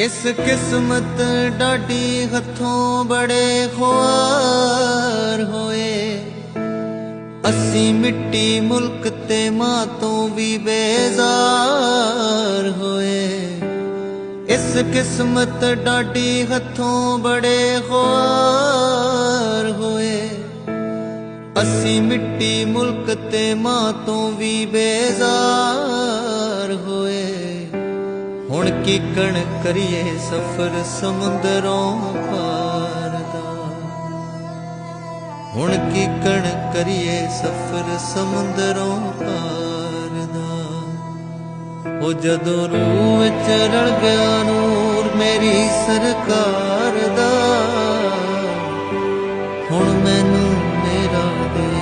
ਇਸ ਕਿਸਮਤ ਡਾਡੀ ਹੱਥੋਂ ਬੜੇ ਖੁਆਰ ਹੋਏ। ਅਸੀਂ ਮਿੱਟੀ ਮੁਲਕ ਤੇ ਮਾਂ ਤੋਂ ਵੀ ਬੇਜ਼ਾਰ ਹੋਏ। ਇਸ ਕਿਸਮਤ ਡਾਡੀ ਹੱਥੋਂ ਬੜੇ ਖੁਆਰ ਹੋਏ। ਅਸੀਂ ਮਿੱਟੀ ਮੁਲਕ ਤੇ ਮਾਂ ਤੋਂ ਵੀ ਬੇਜ਼ਾਰ ਕੀ ਕਣ ਕਰੀਏ ਸਫਰ ਸਮੁੰਦਰੋਂ ਪਾਰ ਦਾ? ਹੁਣ ਕੀ ਕਣ ਕਰੀਏ ਸਫਰ ਸਮੁੰਦਰੋਂ ਪਾਰ ਦਾ? ਉਹ ਜਦੋਂ ਰੂ ਵਿੱਚ ਰਲ ਗਿਆ ਨੂਰ ਮੇਰੀ ਸਰਕਾਰ ਦਾ, ਹੁਣ ਮੈਨੂੰ ਮੇਰਾ ਦੇ